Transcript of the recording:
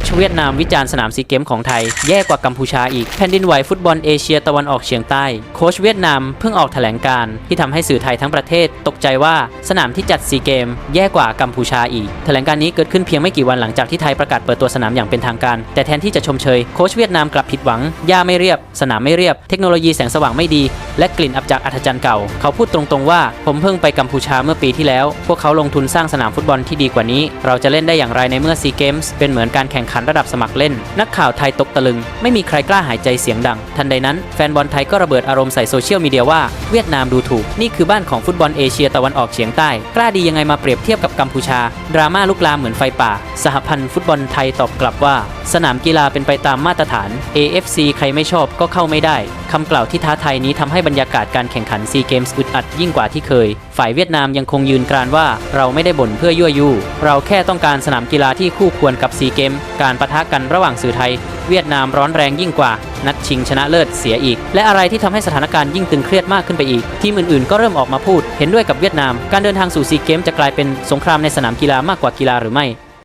ชเวียดนามวิจารณ์สนามซีเกมของไทย แย่กว่ากัมพูชาอีกแผ่นดินไหวฟุตบอลเอเชียตะวันออกเฉียงใต้ โค้ชเวียดนามเพิ่งออกแถลงการ์ที่ทำให้สื่อไทยทั้งประเทศ ตกใจว่าสนามที่จัดซีเกม แย่กว่ากัมพูชาอีก แถลงการ์นี้เกิดขึ้นเพียงไม่กี่วันหลังจากที่ไทยประกาศเปิดตัวสนามอย่างเป็นทางการ แต่แทนที่จะชมเชยโค้ชเวียดนามกลับผิดหวังหญ้าไม่เรียบ สนามไม่เรียบ เทคโนโลยีแสงสว่างไม่ดี และกลิ่นอับจากอัศจรรย์เก่า เขาพูดตรงๆว่า ผมเพิ่งไปกัมพูชาเมื่อปีที่แล้ว พวกเขาลงทุนสร้างสนามฟุตบอลที่ดีกว่านี้ เราจะเล่นได้อย่างไรในเมื่อซีเกมส์เป็นเหมือนการแข่งขันระดับสมัครเล่น นักข่าวไทยตกตะลึง ไม่มีใครกล้าหายใจเสียงดัง ทันใดนั้นแฟนบอลไทยก็ระเบิดอารมณ์ใส่โซเชียลมีเดียว่าเวียดนามดูถูก นี่คือบ้านของฟุตบอลเอเชียตะวันออกเฉียงใต้ กล้าดียังไงมาเปรียบเทียบกับกัมพูชา ดราม่าลุกลามเหมือนไฟป่า สหพันธ์ฟุตบอลไทยตอบกลับว่า สนามกีฬาเป็นไปตามมาตรฐาน AFC ใครไม่ชอบก็เข้าไม่ได้คำกล่าวที่ท้าทายนี้ทำให้บรรยากาศการแข่งขันซีเกมส์อึดอัดยิ่งกว่าที่เคย ฝ่ายเวียดนามยังคงยืนกรานว่า เราไม่ได้บ่นเพื่อยั่วยุ เราแค่ต้องการสนามกีฬาที่คู่ควรกับซีเกมการประทะกันระหว่างสื่อไทย เวียดนามร้อนแรงยิ่งกว่า นัดชิงชนะเลิศเสียอีก และอะไรที่ทำให้สถานการณ์ยิ่งตึงเครียดมากขึ้นไปอีก ทีมอื่นๆ ก็เริ่มออกมาพูด เห็นด้วยกับเวียดนาม การเดินทางสู่ซีเกมจะกลายเป็นสงครามในสนามกีฬามากกว่ากีฬาหรือไม่